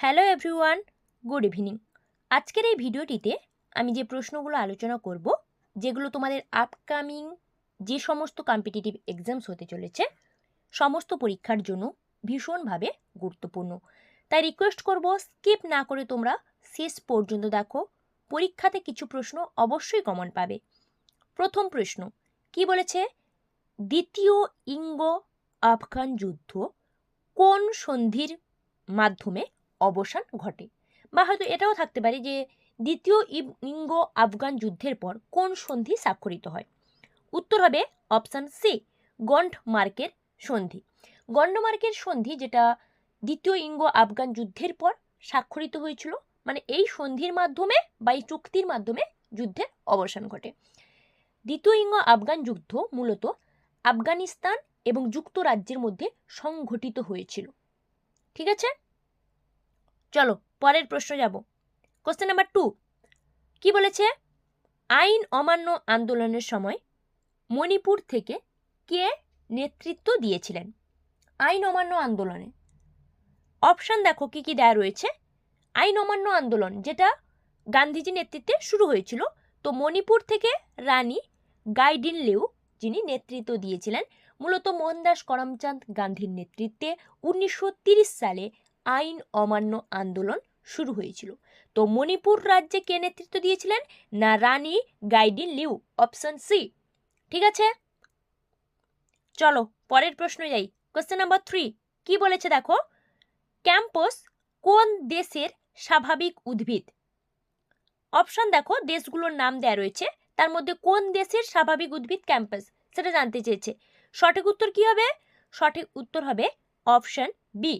Hello everyone good evening আজকের এই ভিডিওটিতে আমি যে প্রশ্নগুলো আলোচনা করব, যেগুলো তোমাদের আপকামিং যে সমস্ত কম্পিটিটিভ এক্সামস হতে চলেছে, সমস্ত পরীক্ষার জন্য ভীষণভাবে গুরুত্বপূর্ণ। তাই রিকোয়েস্ট করব স্কিপ না করে তোমরা শেষ পর্যন্ত দেখো, পরীক্ষাতে কিছু প্রশ্ন অবশ্যই কমন পাবে। প্রথম প্রশ্ন, কি বলেছে? দ্বিতীয় ইঙ্গ আফগান যুদ্ধ কোন সন্ধির মাধ্যমে অবসান ঘটে। বা হয়তো এটাও থাকতে পারে যে দ্বিতীয় ইঙ্গ আফগান যুদ্ধের পর কোন সন্ধি স্বাক্ষরিত হয়? উত্তর হবে অপশান সি গন্ড মার্কের সন্ধি। গন্ডমার্কের সন্ধি যেটা দ্বিতীয় ইঙ্গ আফগান যুদ্ধের পর স্বাক্ষরিত হয়েছিল মানে এই সন্ধির মাধ্যমে বা এই চুক্তির মাধ্যমে যুদ্ধের অবসান ঘটে। দ্বিতীয় ইঙ্গ আফগান যুদ্ধ মূলত আফগানিস্তান এবং যুক্তরাজ্যের মধ্যে সংঘটিত হয়েছিল। ঠিক আছে? চলো, পরের প্রশ্ন যাব। কোশ্চেন নাম্বার টু কি বলেছে? আইন অমান্য আন্দোলনের সময় মণিপুর থেকে কে নেতৃত্ব দিয়েছিলেন? আইন অমান্য আন্দোলনে। অপশান দেখো, কি কি দেয়া রয়েছে? আইন অমান্য আন্দোলন, যেটা গান্ধীজি নেতৃত্বে শুরু হয়েছিল। তো মণিপুর থেকে রানী গাইডিন লেউ যিনি নেতৃত্ব দিয়েছিলেন, মূলত মোহনদাস করমচাঁদ গান্ধীর নেতৃত্বে উনিশশো সালে আইন অমান্য আন্দোলন শুরু হয়েছিল। তো মণিপুর রাজ্যে কে নেতৃত্ব দিয়েছিলেন? না Rani Gaidinliu, option C. ঠিক আছে? চলো, পরের প্রশ্ন যাই। কোশ্চেন নাম্বার থ্রি কি বলেছে দেখো? ক্যাম্পস কোন দেশের স্বাভাবিক উদ্ভিদ? অপশন দেখো, দেশগুলোর নাম দেয়া রয়েছে। তার মধ্যে কোন দেশের স্বাভাবিক উদ্ভিদ ক্যাম্পাস? সেটা জানতে চেয়েছে। সঠিক উত্তর কি হবে? সঠিক উত্তর হবে অপশন বি।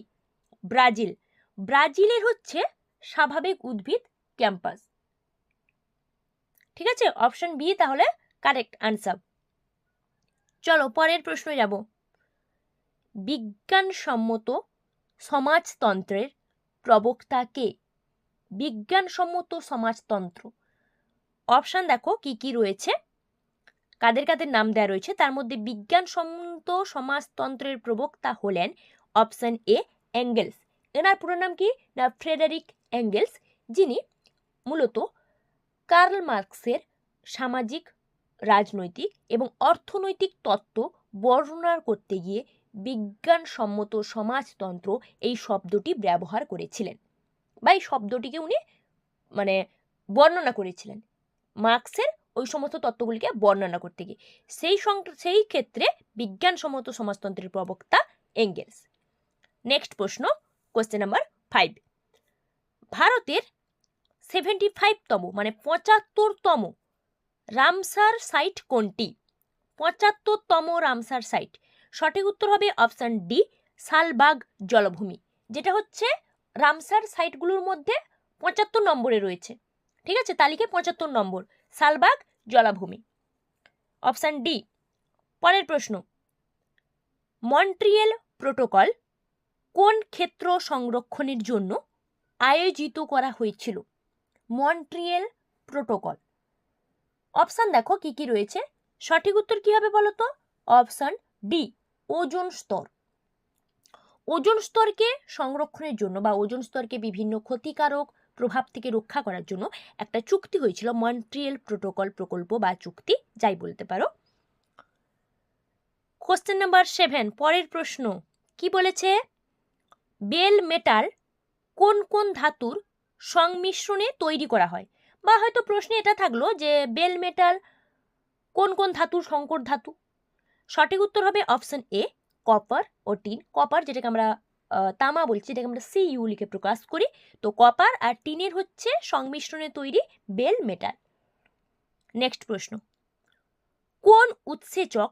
ব্রাজিল। ব্রাজিলের হচ্ছে স্বাভাবিক উদ্ভিদ ক্যাম্পাস। ঠিক আছে? অপশন বি তাহলে কারেক্ট আনসার। চলো পরের প্রশ্ন যাব। বিজ্ঞানসম্মত সমাজতন্ত্রের প্রবক্তা কে? বিজ্ঞানসম্মত সমাজতন্ত্র। অপশান দেখো, কি কি রয়েছে? কাদের কাদের নাম দেওয়া রয়েছে? তার মধ্যে বিজ্ঞানসম্মত সমাজতন্ত্রের প্রবক্তা হলেন অপশান এ অ্যাঙ্গেলস এনার পুরো নাম কি? না ফ্রেডারিক অ্যাঙ্গেলস যিনি মূলত কার্ল মার্কসের সামাজিক, রাজনৈতিক এবং অর্থনৈতিক তত্ত্ব বর্ণনা করতে গিয়ে বিজ্ঞানসম্মত সমাজতন্ত্র এই শব্দটি ব্যবহার করেছিলেন বা এই শব্দটিকে উনি মানে বর্ণনা করেছিলেন। মার্কসের ওই সমস্ত তত্ত্বগুলিকে বর্ণনা করতে গিয়ে। সেই সেই ক্ষেত্রে বিজ্ঞানসম্মত সমাজতন্ত্রের প্রবক্তা এঙ্গেলস নেক্সট প্রশ্ন কোশ্চেন নাম্বার ফাইভ ভারতের সেভেন্টি ফাইভতম মানে পঁচাত্তরতম রামসার সাইট কোনটি? পঁচাত্তরতম রামসার সাইট সঠিক উত্তর হবে অপশান ডি শালবাগ জলভূমি, যেটা হচ্ছে রামসার সাইটগুলোর মধ্যে পঁচাত্তর নম্বরে রয়েছে। ঠিক আছে? তালিকায় পঁচাত্তর নম্বর, শালবাগ জলাভূমি। অপশান ডি পরের প্রশ্ন, মন্ট্রিয়েল প্রোটোকল কোন ক্ষেত্র সংরক্ষণের জন্য আয়োজিত করা হয়েছিল? Montiel protocol. অপশান দেখো, কি কি রয়েছে? সঠিক উত্তর কি হবে বলো তো? অপশান ডি, ওজন স্তর। ওজন স্তরকে সংরক্ষণের জন্য বা ওজন স্তরকে বিভিন্ন ক্ষতিকারক প্রভাব থেকে রক্ষা করার জন্য একটা চুক্তি হয়েছিল, মন্ট্রিয়েল প্রোটোকল প্রকল্প বা চুক্তি, যাই বলতে পারো। কোশ্চেন নাম্বার সেভেন পরের প্রশ্ন, কি বলেছে? বেল মেটাল কোন কোন ধাতুর সংমিশ্রণে তৈরি করা হয়? বা হয়তো প্রশ্নে এটা থাকল যে বেল মেটাল কোন কোন ধাতুর সংকর ধাতু? সঠিক উত্তর হবে অপশন এ, কপার ও টিন। কপার যেটাকে আমরা তামা বলছি, যেটাকে আমরা সি ইউ লিখে প্রকাশ করি। তো কপার আর টিনের হচ্ছে সংমিশ্রণে তৈরি বেল মেটাল। নেক্সট প্রশ্ন। কোন উৎসেচক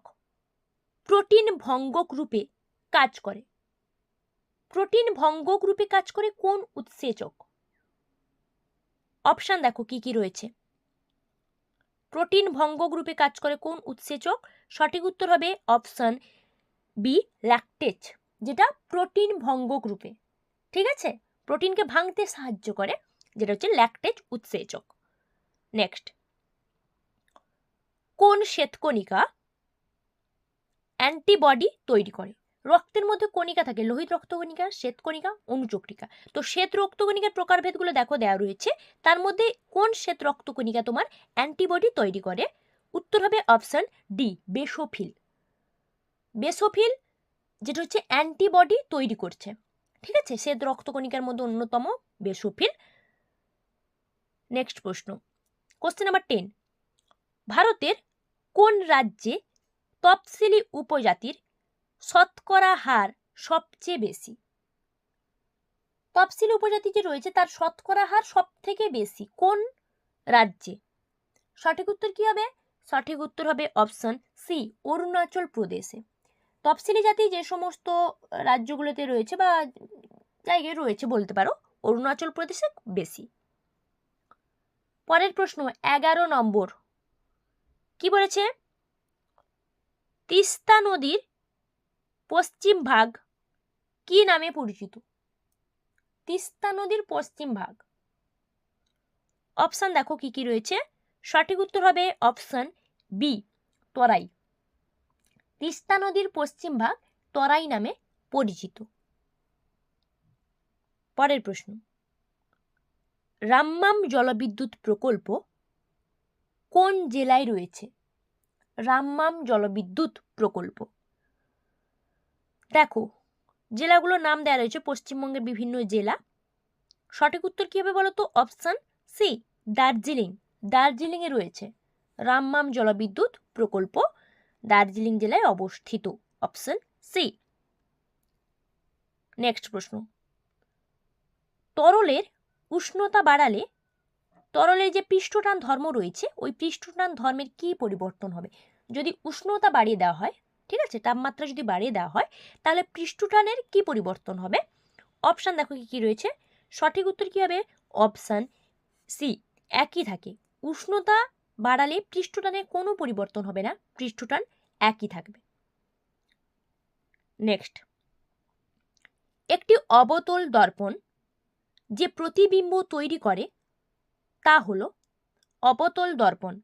প্রোটিন ভঙ্গক রূপে কাজ করে? প্রোটিন ভঙ্গক রূপে কাজ করে কোন উৎসেচক? অপশান দেখো কি কি রয়েছে। প্রোটিন ভঙ্গক রূপে কাজ করে কোন উৎসেচক? সঠিক উত্তর হবে অপশান বি ল্যাকটেজ যেটা প্রোটিন ভঙ্গক রূপে। ঠিক আছে? প্রোটিনকে ভাঙতে সাহায্য করে, যেটা হচ্ছে ল্যাকটেজ উৎসেচক। নেক্সট কোন শ্বেতকণিকা অ্যান্টিবডি তৈরি করে? রক্তের মধ্যে কণিকা থাকে, লোহিত রক্তকণিকা শ্বেত কণিকা অনুচক্রিকা তো শ্বেত রক্তকণিকার প্রকারভেদগুলো দেখো দেওয়া রয়েছে। তার মধ্যে কোন শ্বেত রক্তকণিকা তোমার অ্যান্টিবডি তৈরি করে? উত্তর হবে অপশন ডি, বেসোফিল। বেসোফিল, যেটা হচ্ছে অ্যান্টিবডি তৈরি করছে। ঠিক আছে? শ্বেত রক্তকণিকার মধ্যে অন্যতম বেসোফিল। নেক্সট প্রশ্ন। Question number ten. ভারতের কোন রাজ্যে তফসিলি উপজাতির শতকরা হার সবচেয়ে বেশি। তফসিলি উপজাতি যে রয়েছে, তার শতকরা হার সব থেকে বেশি কোন রাজ্যে? সঠিক উত্তর কি হবে? সঠিক উত্তর হবে অপশন সি অরুণাচল প্রদেশে। তফসিলি জাতি যে সমস্ত রাজ্যগুলোতে রয়েছে বা জায়গায় রয়েছে বলতে পারো, অরুণাচল প্রদেশে বেশি। পরের প্রশ্ন, এগারো নম্বর। কি বলেছে? তিস্তা নদীর পশ্চিম ভাগ। কি নামে পরিচিত? তিস্তা নদীর পশ্চিম ভাগ। অপশান দেখো কি কি রয়েছে। সঠিক উত্তর হবে অপশান বি তরাই। তিস্তা নদীর পশ্চিম ভাগ তরাই নামে পরিচিত। পরের প্রশ্ন। রাম্মাম জলবিদ্যুৎ প্রকল্প কোন জেলায় রয়েছে? রাম্মাম জলবিদ্যুৎ প্রকল্প। দেখো, জেলাগুলোর নাম দেওয়া রয়েছে পশ্চিমবঙ্গের বিভিন্ন জেলা। সঠিক উত্তর কী হবে বলো তো অপশান সি দার্জিলিং। দার্জিলিংয়ে রয়েছে রামমাম জলবিদ্যুৎ প্রকল্প, দার্জিলিং জেলায় অবস্থিত। অপশান সি নেক্সট প্রশ্ন। তরলের উষ্ণতা বাড়ালে তরলের যে পৃষ্ঠটান ধর্ম রয়েছে, ওই পৃষ্ঠটান ধর্মের কি পরিবর্তন হবে? যদি উষ্ণতা বাড়িয়ে দেওয়া হয় ঠিক আছে? তাপমাত্রা যদি বাড়িয়ে দেওয়া হয়, তাহলে পৃষ্ঠটানের কি পরিবর্তন হবে? অপশান দেখো কি, কী রয়েছে। সঠিক উত্তর কী হবে? অপশান সি, একই থাকে। উষ্ণতা বাড়ালে পৃষ্ঠটানের কোনো পরিবর্তন হবে না, পৃষ্ঠটান একই থাকবে। নেক্সট। একটি অবতল দর্পণ যে প্রতিবিম্ব তৈরি করে, তা হলো অবতল দর্পণ।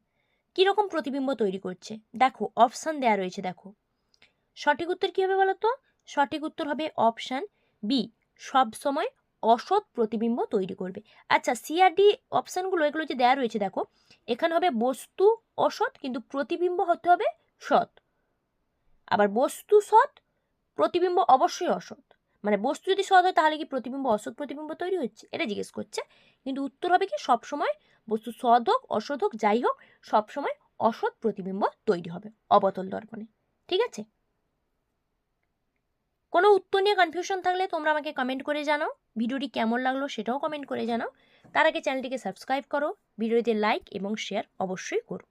কীরকম প্রতিবিম্ব তৈরি করছে? দেখো, অপশান দেয়া রয়েছে, দেখো। সঠিক উত্তর কী হবে বলো তো সঠিক উত্তর হবে অপশান বি সব সময় অসৎ প্রতিবিম্ব তৈরি করবে। আচ্ছা সিআরডি অপশানগুলো এগুলো যে দেওয়া রয়েছে, দেখো, এখানে হবে বস্তু অসৎ, কিন্তু প্রতিবিম্ব হতে হবে সৎ। আবার বস্তু সৎ, প্রতিবিম্ব অবশ্যই অসৎ। মানে বস্তু যদি সৎ হয়, তাহলে কি প্রতিবিম্ব, অসৎ প্রতিবিম্ব তৈরি হচ্ছে? এটা জিজ্ঞেস করছে। কিন্তু উত্তর হবে কি সবসময় বস্তু সৎ হোক, অসৎ হোক, যাই হোক সবসময় অসৎ প্রতিবিম্ব তৈরি হবে, অবতল দর্পণে। ঠিক আছে? কোনো উত্তর নিয়ে কনফিউশন থাকলে তোমরা আমাকে কমেন্ট করে জানাও। ভিডিওটি কেমন লাগল সেটাও কমেন্ট করে জানাও। তার আগে চ্যানেলটিকে সাবস্ক্রাইব করো। ভিডিওতে লাইক এবং শেয়ার অবশ্যই করো।